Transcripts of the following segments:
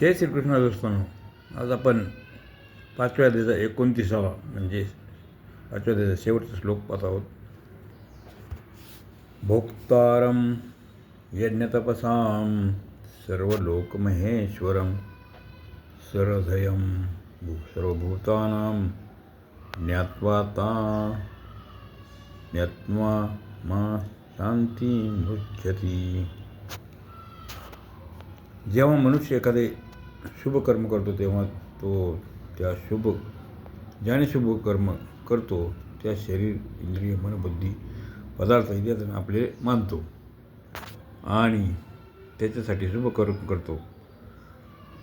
जय श्रीकृष्ण दोस्तांनो आज आपण पाचव्या अध्यायाचा एकोणतीसावा म्हणजे पाचव्या अध्यायाचा शेवटचा श्लोक पाहत आहोत. भोक्तारम यज्ञतपसां सर्वलोकमहेश्वरं सरधयं भू सर्वभूतानां ज्ञात्वा ता ज्ञात्वा मा शांती मुच्यती जेव्हा मनुष्य एखादे शुभ कर्म करतो तेव्हा तो त्या शुभ ज्याने शुभ कर्म करतो त्या शरीर इंद्रिय मन बुद्धी पदार्थ इत्यादी आपले मानतो. आणि त्याच्यासाठी शुभ कर्म करतो.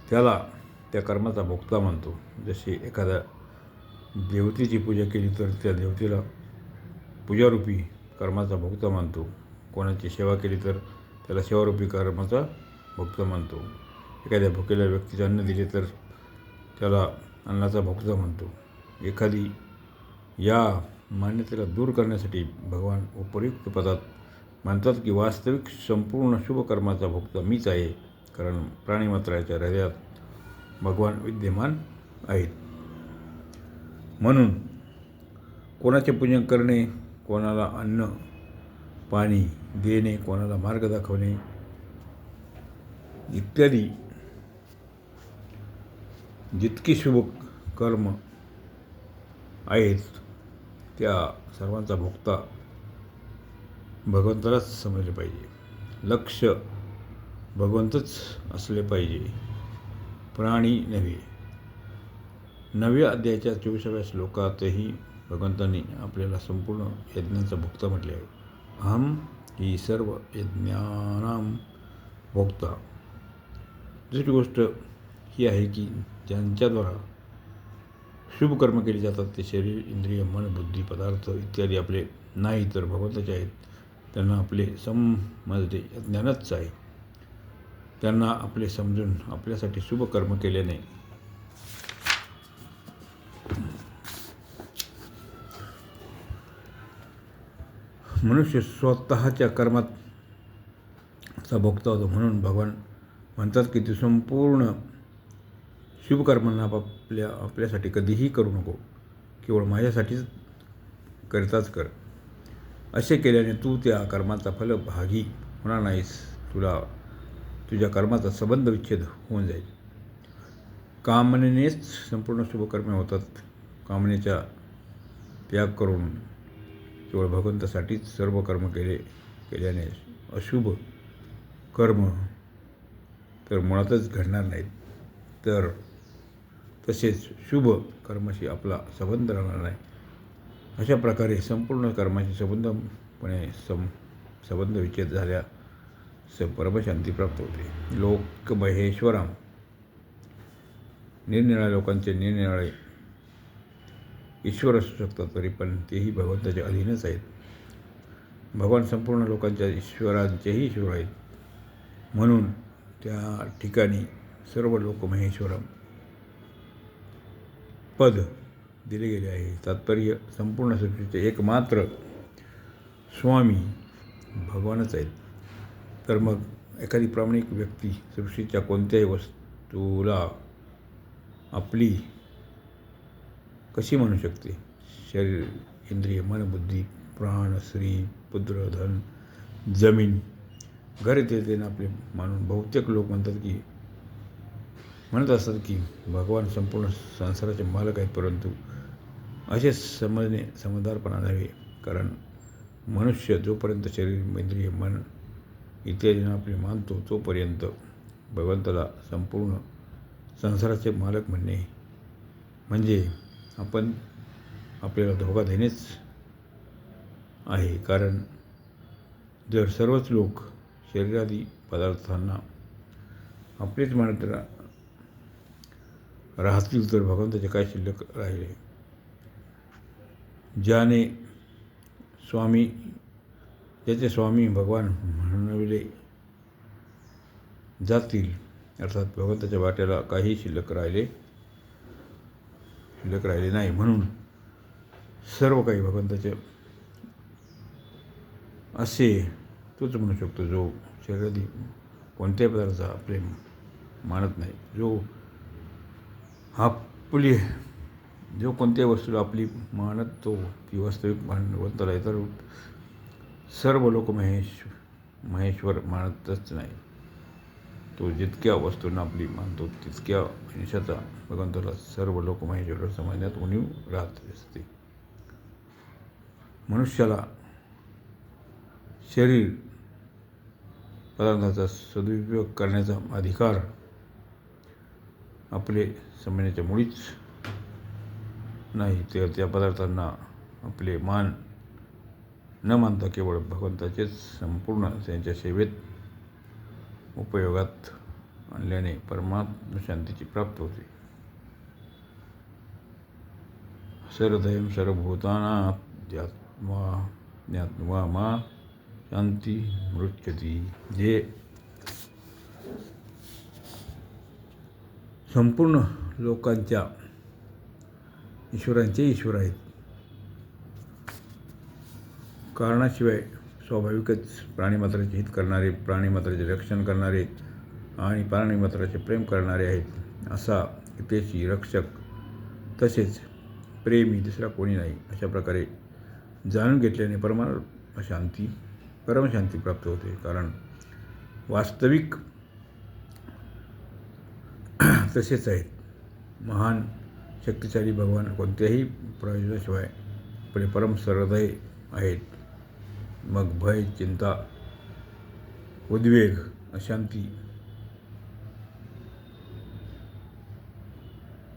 त्याला त्या कर्माचा भोक्ता मानतो जसे एखाद्या देवतेची पूजा केली तर त्या देवतेला पूजारूपी कर्माचा भोक्ता मानतो. कोणाची सेवा केली तर त्याला सेवारूपी कर्माचा भोक्ता मानतो. एखाद्या भुकेल्या व्यक्तीचे अन्न दिले तर त्याला अन्नाचा भोगता म्हणतो. एखादी या मान्यतेला दूर करण्यासाठी भगवान उपयुक्त पदात म्हणतात की वास्तविक संपूर्ण शुभकर्माचा भोगता भोक्ता मीच आहे कारण प्राणीमात्राच्या हृदयात भगवान विद्यमान आहेत. म्हणून कोणाचे पूजन करणे कोणाला अन्न पाणी देणे कोणाला मार्ग दाखवणे इत्यादी जितकी शुभ कर्म आहेत त्या सर्वांचा भोक्ता भगवंतालाच समजले पाहिजे. लक्ष भगवंतच असले पाहिजे. प्राणी नव्हे. नव्या अध्यायाच्या चोवीसाव्या श्लोकातही भगवंतांनी आपल्याला संपूर्ण यज्ञांचा भोक्ता म्हटले आहे. अहम ही सर्व यज्ञानां भोक्ता दुसरी गोष्ट ही आहे की ज्यांच्याद्वारा शुभ कर्म केली जातात ते शरीर इंद्रिय मन बुद्धी पदार्थ इत्यादी आपले नाही तर भगवंताचे आहेत. त्यांना आपले समजते ज्ञानच आहे. त्यांना आपले समजून आपल्यासाठी शुभ कर्म केल्याने मनुष्य स्वतःच्या कर्मात भोगता होतो म्हणून भगवान म्हणतात की ते संपूर्ण शुभकर्मांना आपापल्या आपल्यासाठी कधीही करू नको. केवळ माझ्यासाठीच करताच कर. असे केल्याने तू त्या कर्माचा फलभागी होणार नाहीस. तुला तुझ्या कर्माचा संबंध विच्छेद होऊन जाईल. कामनेनेच संपूर्ण शुभकर्मे होतात. कामनेचा त्याग करून केवळ भगवंतासाठीच सर्व कर्म केले केल्याने अशुभ कर्म तर मुळातच घडणार नाहीत. तर तसेच शुभ कर्माशी आपला संबंध राहणार नाही. अशा प्रकारे संपूर्ण कर्माशी संबंधपणे सं संबंध विच्छेद झाल्या स परमशांती प्राप्त होते. लोक महेश्वराम. निरनिराळ्या लोकांचे निरनिराळे ईश्वर असू शकतात तरी पण तेही भगवंताच्या अधीनच आहेत. भगवान संपूर्ण लोकांच्या ईश्वरांचेही ईश्वर आहेत. म्हणून त्या ठिकाणी सर्व लोक महेश्वरम पद दिले गेले आहे. तात्पर्य संपूर्ण सृष्टीचे एकमात्र स्वामी भगवानच आहेत. तर मग एखादी प्रामाणिक व्यक्ती सृष्टीच्या कोणत्याही वस्तूला आपली कशी म्हणू शकते? शरीर इंद्रिय मन बुद्धी प्राण स्त्री पुत्र धन जमीन घर येते आपले मानून बहुतेक लोक म्हणतात की म्हणत असतात की भगवान संपूर्ण संसाराचे मालक आहेत परंतु असे समजणे समजदारपणा नव्हे. कारण मनुष्य जोपर्यंत शरीर इंद्रिय मन इत्यादींना आपले मानतो तोपर्यंत भगवंताला संपूर्ण संसाराचे मालक म्हणणे म्हणजे आपण आपल्याला धोका देणेच आहे. कारण जर सर्वच लोक शरीरादी पदार्थांना आपलेच मानत रा राहतील तर भगवंताचे काय शिल्लक राहिले? ज्याने स्वामी ज्याचे स्वामी भगवान म्हणविले जातील अर्थात भगवंताच्या वाट्याला काही शिल्लक राहिले शिल्लक राहिले नाही. म्हणून सर्व काही भगवंताचे असे तोच म्हणू शकतो जो शरीरादी कोणत्याही पदार्थाचा प्रेम मानत नाही जो आपली जो कोणत्याही वस्तूला आपली मानत तो ती वास्तविक मानवंताला आहे तर सर्व लोक महेश महेश्वर मानतच नाही. तो जितक्या वस्तूंना आपली मानतो तितक्या मनुष्याचा भगवंताला सर्व लोक महेश्वर समजण्यात उणीव राहत असते. मनुष्याला शरीर पदार्थाचा सदुपयोग करण्याचा अधिकार आपले समजण्याच्या मुळीच नाही तर त्या पदार्थांना आपले मान न मानता केवळ भगवंताचेच संपूर्ण त्यांच्या सेवेत उपयोगात आणल्याने परमात्म शांतीची प्राप्त होते. सरदयम सर्वभूतानात्मा ज्ञात्वा मा शांती मृच्छती. जे संपूर्ण लोकांच्या ईश्वरांचे ईश्वर आहेत. कारणाशिवाय स्वाभाविकच प्राणीमात्राचे हित करणारे प्राणीमात्राचे रक्षण करणारे आणि प्राणीमात्राचे प्रेम करणारे आहेत असा हितेशी रक्षक तसेच प्रेमी दुसरा कोणी नाही अशा प्रकारे जाणून घेतल्याने परमा शांती परमशांती प्राप्त होते. कारण वास्तविक तसेच आहेत. महान शक्तिशाली भगवान कोणत्याही प्रयोजनाशिवाय आपले परम सरहृदय आहेत. मग भय चिंता उद्वेग अशांती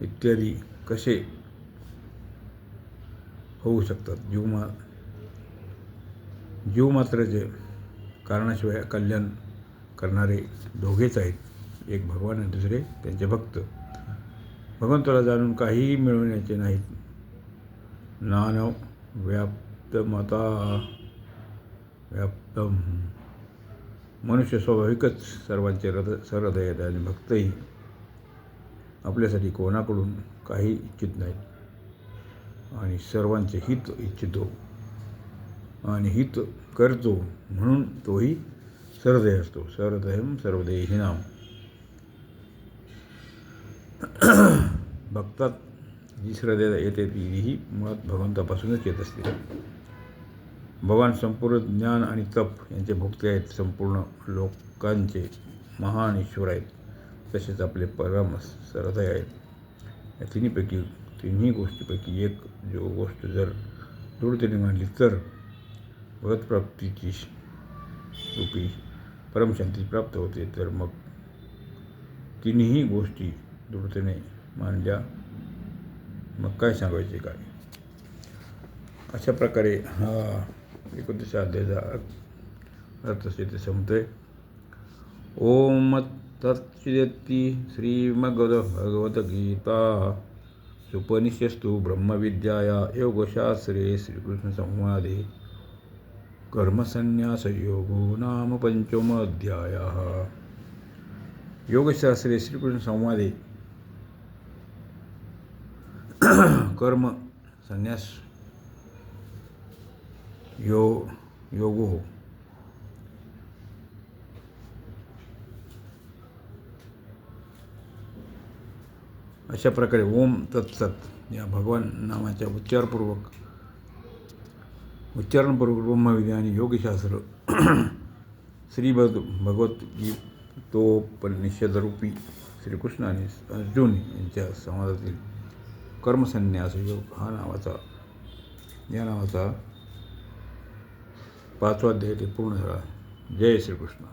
इत्यादी कसे होऊ शकतात? जीव मा जीव मात्राचे कारणाशिवाय कल्याण करणारे दोघेच आहेत. एक भगवान आणि दुसरे त्यांचे भक्त. भगवंताला जाणून काहीही मिळवण्याचे नाहीत. नानव व्याप्तमता व्याप्त मनुष्य स्वाभाविकच सर्वांचे हृदय सहृदय आणि भक्तही. आपल्यासाठी कोणाकडून काही इच्छित नाहीत. आणि सर्वांचे हित इच्छितो. आणि हित करतो म्हणून तोही सहृदय असतो. सहृदयम सर्वदेही नाम भक्तात जी श्रद्धेला येते ती ही मुळात भगवंतापासूनच येत असते. भगवान संपूर्ण ज्ञान आणि तप यांचे भोक्ते आहेत संपूर्ण लोकांचे महान ईश्वर आहेत तसेच आपले परम श्रद्धा आहेत. या तिन्हीपैकी तिन्ही गोष्टीपैकी एक जो गोष्ट जर दृढतेने मांडली तर भगतप्राप्तीची रूपी परमशांती प्राप्त होते. तर मग तिन्ही गोष्टी दृढतेने मांडल्या मग काय सांगायचे काय? अशा प्रकारे हा एकोणतीस अध्यायाचा अर्थ संपते ओम तत्सिद्धी श्रीमगद भगवद्गीता सुपनिषस्तु ब्रह्मविद्याया योगशास्त्रे श्रीकृष्णसंवादे कर्मसन्न्यासयोगो नाम पञ्चमोऽध्यायः। योगशास्त्रे श्रीकृष्णसंवादे कर्म संन्यास यो योगो हो। अशा प्रकारे ओम तत्सत या भगवान नामाच्या उच्चारपूर्वक उच्चारणपूर्वक ब्रह्मविद्या आणि योगशास्त्र श्रीभद भगवद्गीतोपनिषदरूपी श्रीकृष्ण आणि अर्जुन यांच्या संवादातील कर्मसन्यास योग हा नावाचा या नावाचा पाचवा अध्याय ते पूर्ण झाला. जय श्रीकृष्ण.